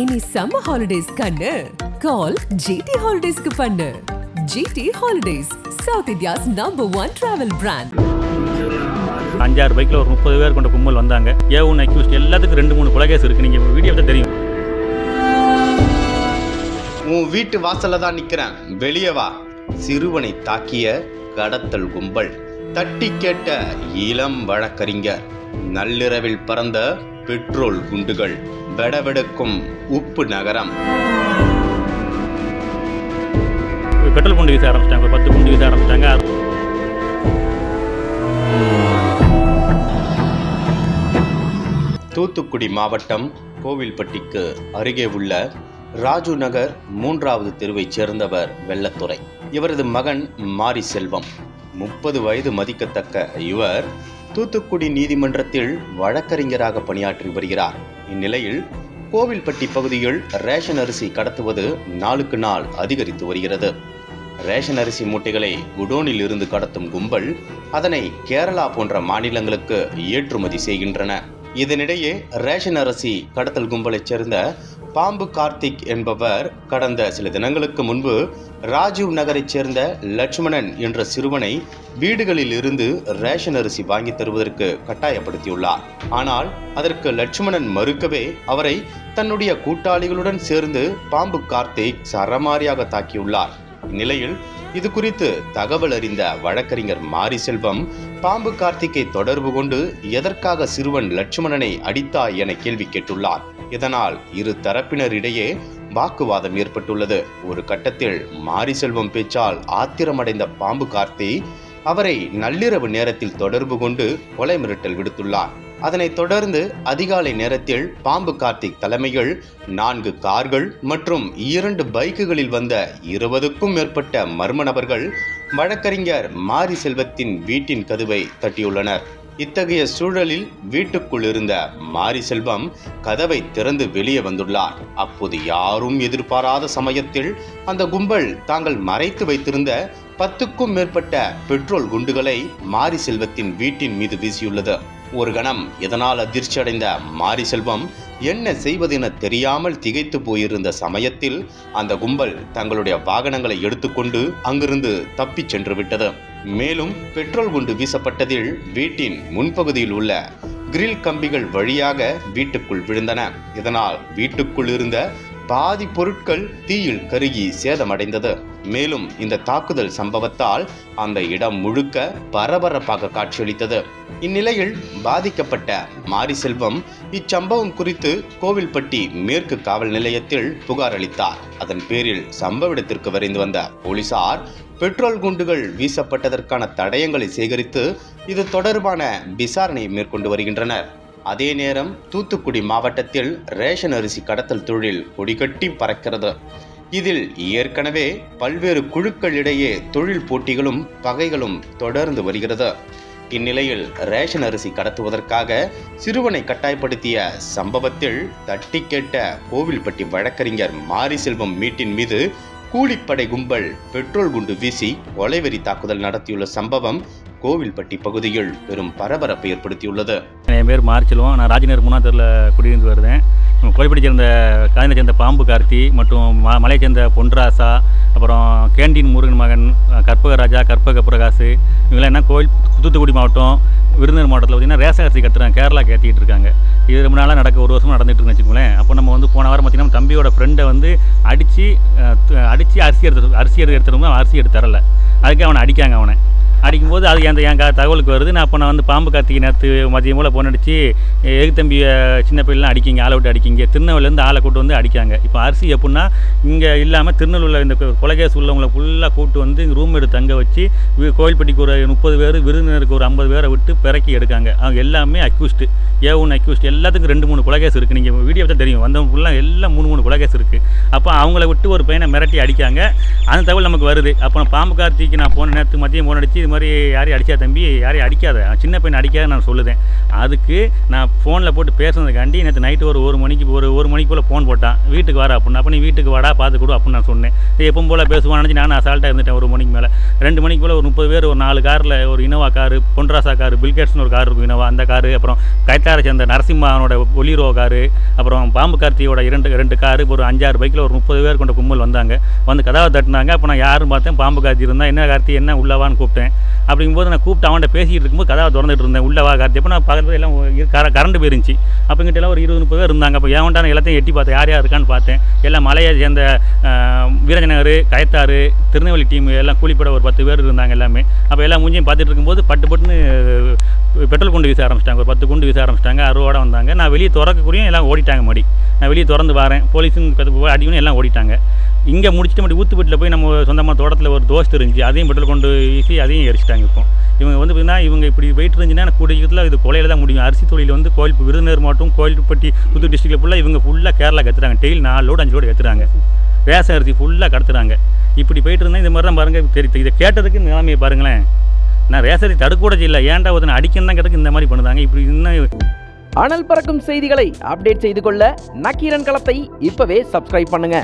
இனி summer holidays கண்ணு. கால் GT ஹாலிடேஸ்க்கு பண்ணு. GT holidays south India's number one travel brand அஞ்சாறு பைக்கில் ஒரு முப்பது பேர் கொண்ட கும்பல் வந்தாங்க. ஏ ஒன் அக்யூஸ்ட் எல்லாத்துக்கும் ரெண்டு மூணு கொலகேஸ் இருக்குது நீங்கள் வீடியோ தான் தெரியும். உன் வீட்டு வாசல்ல தான் நிக்கிறேன். வெளியே வா. சிறுவனை தாக்கிய கடத்தல் கும்பல். தட்டி கேட்ட இளம் வழக்கறிஞர். நள்ளிரவில் பறந்த பெட்ரோல் குண்டுகள். வெடவெடுக்கும் உப்பு நகரம். பெட்ரோல் குண்டு வீச ஆரம்பிச்சிட்டாங்க. பத்து குண்டு வீச ஆரம்பிச்சிட்டாங்க. தூத்துக்குடி மாவட்டம் கோவில்பட்டிக்கு அருகே உள்ள ராஜு நகர் மூன்றாவது தெருவைச் சேர்ந்தவர் வெள்ளத்துறை. இவரது மகன் மாரி செல்வம் முப்பது வயது மதிக்கத்தக்க இவர் தூத்துக்குடி நீதிமன்றத்தில் வழக்கறிஞராக பணியாற்றி வருகிறார். இந்நிலையில் கோவில்பட்டி பகுதியில் ரேஷன் அரிசி கடத்துவது நாளுக்கு நாள் அதிகரித்து வருகிறது. ரேஷன் அரிசி மூட்டைகளை குடோனில் இருந்து கடத்தும் கும்பல் அதனை கேரளா போன்ற மாநிலங்களுக்கு ஏற்றுமதி செய்கின்றன. இதனிடையே ரேஷன் அரிசி கடத்தல் கும்பலைச் சேர்ந்த பாம்பு கார்த்திக் என்பவர் கடந்த சில தினங்களுக்கு முன்பு ராஜீவ் நகரைச் சேர்ந்த லட்சுமணன் என்ற சிறுவனை வீடுகளில் இருந்து ரேஷன் அரிசி வாங்கி தருவதற்கு கட்டாயப்படுத்தியுள்ளார். ஆனால் அதற்கு லட்சுமணன் மறுக்கவே அவரை தன்னுடைய கூட்டாளிகளுடன் சேர்ந்து பாம்பு கார்த்திக் சரமாரியாக தாக்கியுள்ளார். இந்நிலையில் இது குறித்து தகவல் அறிந்த வழக்கறிஞர் மாரி செல்வம் பாம்பு கார்த்திக்கை தொடர்பு கொண்டு எதற்காக சிறுவன் லட்சுமணனை அடித்தாய் என கேள்வி கேட்டுள்ளார். இதனால் இரு தரப்பினரிடையே வாக்குவாதம் ஏற்பட்டுள்ளது. ஒரு கட்டத்தில் மாரி செல்வம் பேச்சால் ஆத்திரமடைந்த பாம்பு கார்த்தி அவரை நள்ளிரவு நேரத்தில் தொடர்பு கொண்டு கொலை மிரட்டல் விடுத்துள்ளார். அதனைத் தொடர்ந்து அதிகாலை நேரத்தில் பாம்பு கார்த்திக் தலைமையில் நான்கு கார்கள் மற்றும் இரண்டு பைக்குகளில் வந்த இருபதுக்கும் மேற்பட்ட மர்ம நபர்கள் வழக்கறிஞர் மாரி செல்வத்தின் வீட்டின் கதவை தட்டியுள்ளனர். இத்தகைய சூழலில் வீட்டுக்குள் இருந்த மாரி செல்வம் கதவை திறந்து வெளியே வந்துள்ளார். அப்போது யாரும் எதிர்பாராத சமயத்தில் அந்த கும்பல் தாங்கள் மறைத்து வைத்திருந்த பத்துக்கும் மேற்பட்ட பெட்ரோல் குண்டுகளை மாரி செல்வத்தின் வீட்டின் மீது வீசியுள்ளது. ஒரு கணம் இதனால் அதிர்ச்சி அடைந்த மாரி செல்வம் என்ன செய்வதென தெரியாமல் திகைத்து போயிருந்த சமயத்தில் அந்த கும்பல் தங்களுடைய வாகனங்களை எடுத்துக்கொண்டு அங்கிருந்து தப்பிச் சென்று விட்டது மேலும் பெட்ரோல் குண்டு வீசப்பட்டதில் வீட்டின் முன்பகுதியில் உள்ள கிரில் கம்பிகள் வழியாக வீட்டுக்குள் விழுந்தன. இதனால் வீட்டுக்குள் இருந்த பாதி பொருட்கள் தீயில் கருகி சேதமடைந்தது. மேலும் இந்த தாக்குதல் சம்பவத்தால் அந்த இடம் முழுக்க பரபரப்பாக காட்சியளித்தது. இந்நிலையில் பாதிக்கப்பட்ட மாரிசெல்வம் இச்சம்பவம் குறித்து கோவில்பட்டி மேற்கு காவல் நிலையத்தில் புகார் அளித்தார். அதன் பேரில் சம்பவ இடத்திற்கு விரைந்து வந்த போலீசார் பெட்ரோல் குண்டுகள் வீசப்பட்டதற்கான தடயங்களை சேகரித்து இது தொடர்பான விசாரணையை மேற்கொண்டு வருகின்றனர். அதே நேரம் தூத்துக்குடி மாவட்டத்தில் ரேஷன் அரிசி கடத்தல் தொழில் கொடிகட்டி பறக்கிறது. இதில் ஏற்கனவே பல்வேறு குழுக்களிடையே தொழில் போட்டிகளும் பகைகளும் தொடர்ந்து வருகிறது. இந்நிலையில் ரேஷன் அரிசி கடத்துவதற்காக சிறுவனை கட்டாயப்படுத்திய சம்பவத்தில் தட்டி கேட்ட கோவில்பட்டி வழக்கறிஞர் மாரிசெல்வம் மீட்டின் மீது கூலிப்படை கும்பல் பெட்ரோல் குண்டு வீசி கொலைவெறி தாக்குதல் நடத்தியுள்ள சம்பவம் கோவில்பட்டி பகுதியில் பெரும் பரபரப்பை ஏற்படுத்தியுள்ளது. என் பேர் மார்ச்செல்வம் நான் ராஜநகர் மூணாந்தரில் குடியிருந்து வருவேன். கோவில்பட்டி சேர்ந்த கலைஞரை சேர்ந்த பாம்பு கார்த்தி மற்றும் ம மலையை சேர்ந்த பொன்ராசா அப்புறம் கேண்டீன் முருகன் மகன் கற்பக ராஜா கற்பக பிரகாஷ் இவங்களாம் என்ன கோயில் தூத்துக்குடி மாவட்டம் விருதுநகர் மாவட்டத்தில் பார்த்தீங்கன்னா ரேஷன் அரிசி கட்டுறாங்க. கேரளா கேட்டிகிட்டு இருக்காங்க. இது ரொம்ப நாளாக நடக்க ஒரு வருஷம் நடந்துட்டு இருக்குன்னு வச்சுக்கோங்களேன். அப்போ நம்ம வந்து போன வாரம் பார்த்தீங்கன்னா தம்பியோட ஃப்ரெண்டை வந்து அடித்து அடித்து அரிசி எடுத்து அரிசி எடுத்து எடுத்துருந்தோம் அரிசி எடுத்து தரல. அதுக்கு அவனை அடிக்காங்க அவனை. அடிக்கும்போது அது அந்த என் தகவலுக்கு வருது. நான் அப்போ நான் வந்து பாம்பு கார்த்திகை நேற்று மதியம் போல் போன் அடித்து எகு சின்ன பிள்ளைலாம் அடிக்கிங்க? ஆளை விட்டு அடிக்கிங்க? திருநெல்வேலேருந்து ஆளை கூட்டு வந்து அடிக்காங்க இப்போ அரிசி எப்படின்னா இங்கே இல்லாமல் திருநெல்வேலியில் இந்த கொ- உள்ளவங்களை ஃபுல்லாக கூட்டு வந்து ரூம் எடுத்து தங்க வச்சு கோயில்பட்டிக்கு ஒரு முப்பது பேர் விருந்தினருக்கு ஒரு ஐம்பது பேரை விட்டு பிறக்கி எடுக்காங்க அவங்க எல்லாமே அக்யூஸ்டு ஏ ஒன் அக்யூஸ்ட் எல்லாத்துக்கும் ரெண்டு மூணு குலகேஸ் இருக்குது நீங்கள் வீடியோ தான் தெரியும். வந்தவங்க ஃபுல்லாக எல்லாம் மூணு மூணு குலகேஸ் இருக்குது அப்போ அவங்கள விட்டு ஒரு பையனை மிரட்டி அடிக்காங்க அந்த தகவல் நமக்கு வருது. அப்போ நான் பாம்பு கார்த்திக்கு நான் போன நேரத்துக்கு மதியம் போன அடித்து மாதிரி யாரையும் அடிச்சா தம்பி யாரையும் அடிக்காத. சின்ன பையன் அடிக்காத நான் சொல்லுதேன். அதுக்கு நான் ஃபோனில் போட்டு பேசுனதுக்காண்டி நேற்று நைட்டு ஒரு ஒரு மணிக்கு ஒரு ஒரு மணிக்கு போல் ஃபோன் போட்டான். வீட்டுக்கு வர அப்படின்னு. அப்போ நீ வீட்டுக்கு வாடா பார்த்து கொடு அப்படின்னு நான் சொன்னேன். எப்பவும் போல் பேசுவான் நினச்சி நான் அசால்ட்டாக இருந்துட்டேன் ஒரு மணிக்கு மேலே. ரெண்டு மணிக்கு போல் ஒரு முப்பது பேர் ஒரு நாலு காரில் ஒரு இனோவா காரு பொன்ராசா காரு பில்கேட்ஸ்னு ஒரு கார் இருக்கும் இனோவா அந்த காரு அப்புறம் கைத்தாரை சேர்ந்த நரசிம்மாவனோட ஒலிரோ காரு அப்புறம் பாம்பு கார்த்தியோட இரண்டு ரெண்டு காரு ஒரு அஞ்சாறு பைக்கில் ஒரு முப்பது பேர் கொண்ட கும்பல் வந்தாங்க. வந்து கதாவை தட்டினாங்க. அப்போ நான் யாரும் பார்த்தேன். பாம்பு கார்த்தி இருந்தால் என்ன கார்த்தி என்ன உள்ளவான்னு கூப்பிட்டேன். அப்படிங்கும்போது நான் கூப்பிட்டு அவன்கிட்ட பேசிக்கிட்டு இருக்கும்போது கதவை திறந்துட்டு இருந்தேன். உள்ளவா கார்த்தி. அப்போ நான் பார்க்குறது எல்லாம் கர கரண்ட் போயிருந்துச்சு. அப்போங்கிட்ட எல்லாம் ஒரு இருபது முப்பது பேர் இருந்தாங்க. அப்போ ஏன்டா எல்லாத்தையும் எட்டி பார்த்தேன். யார் யார் இருக்கான்னு பார்த்தேன். எல்லாம் மலையை சேர்ந்த ஆஹ், வீரஜநகர் கயத்தாறு திருநெல்வேலி டீம் எல்லாம் கூலிப்பட ஒரு பத்து பேர் இருந்தாங்க எல்லாமே. அப்போ எல்லாம் மூஞ்சியும் பார்த்துட்டு இருக்கும்போது பட்டு பட்டுன்னு பெட்ரோல் குண்டு வீச ஆரம்பிச்சிட்டாங்க. ஒரு பத்து குண்டு வீச ஆரம்பிச்சிட்டாங்க. அறுவோட வந்தாங்க. நான் வெளியே திறக்கக்குரியும் எல்லாம் ஓடிட்டாங்க மடி நான் வெளியே திறந்து வரேன். போலீஸும் அடிக்கணும் எல்லாம் ஓடிட்டாங்க. இங்கே முடிச்சுட்டு மட்டும் ஊத்துப்பட்டில் போய் நம்ம சொந்தமாக தோட்டத்தில் ஒரு தோஸ்து இருந்துச்சு. அதையும் பெட்ரோல் கொண்டு வீசி அதையும் அடிச்சிட்டாங்க இப்போ. இவங்க வந்து பார்த்திங்கன்னா இவங்க இப்படி போயிட்டு இருந்துச்சுன்னா எனக்கு கூடியத்தில் இது கொலையில் தான் முடியும். அரிசி தொழில் வந்து கோயில் விருதுநகர் மாவட்டம் கோயில்பட்டி புது டிஸ்ட்ரிக்டில் ஃபுல்லாக இவங்க ஃபுல்லாக கேரளா கத்துறாங்க. டெய்லி நாலு லோடு அஞ்சு லோடு கத்துறாங்க. ரேஷன் அரிசி ஃபுல்லாக கடத்துறாங்க. இப்படி போயிட்டு இருந்தால் இந்த மாதிரி தான் பாருங்கள் தெரியுது இதை கேட்டதுக்கு நிலைமையை பாருங்களேன். நான் ரேஷன் அரிசி தடுக்க இல்லை ஏன்டா ஒருத்தனை அடிக்கணும் தான் கேட்டதுக்கு இந்த மாதிரி பண்ணுதாங்க. இப்படி இன்னும் அனல் பறக்கும் செய்திகளை அப்டேட் செய்து கொள்ள நக்கீரன் களத்தை இப்பவே சப்ஸ்கிரைப் பண்ணுங்க.